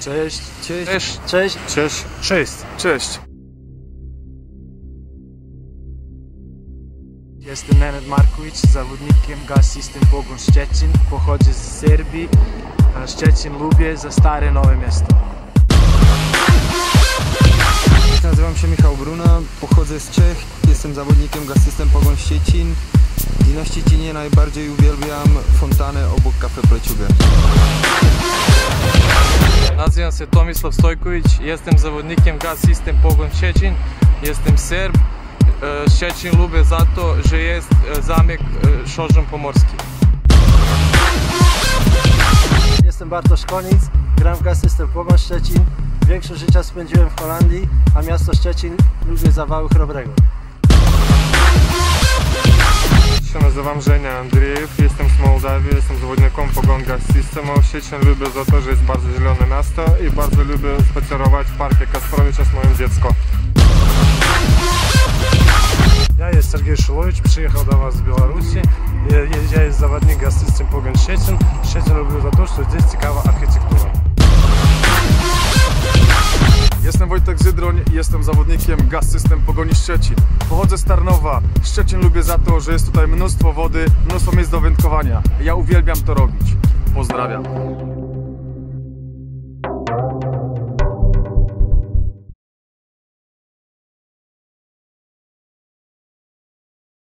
Cześć. Cześć. Cześć. Cześć. Cześć. Cześć. Cześć. Jestem Nenad Marković, zawodnikiem Gaz System Pogon Szczecin. Pochodzę z Serbii. a Szczecin lubię za stare nowe miasto. Nazywam się Michał Bruna, pochodzę z Czech, jestem zawodnikiem Gaz System Pogoń Szczecin i na Szczecinie najbardziej uwielbiam fontanę obok Kafe Pleciuga. Se Tomislav Stojković, jestem zawodnikiem Gaz System Pogon Szczecin, jestem Serb. E, Szczecin lubię zato, że jest e, zamek e, Szorzem Pomorski. Jestem Bartosz Konic, gram w Gaz System Pogon Szczecin. Większość życia spędziłem w Holandii, a miasto Szczecin lubię zawały chrobrego. Nazywam Żenia Andrzejew, jestem z Mołdawii, jestem zawodnikiem Pogonga System. Szczecin lubię za to, że jest bardzo zielone miasto i bardzo lubię spacerować w parku Kasprowicza z moim dzieckiem. Я есть Сергей Шилович, приехал до вас с Беларуси. Я, есть заводник гостиницы Погон Щетин. Щетин люблю за то, что здесь цікава архитектура. Jestem zawodnikiem Gaz System Pogoni Szczecin. Pochodzę z Tarnowa. Szczecin lubię za to, że jest tutaj mnóstwo wody, mnóstwo miejsc do wędkowania. Ja uwielbiam to robić. Pozdrawiam.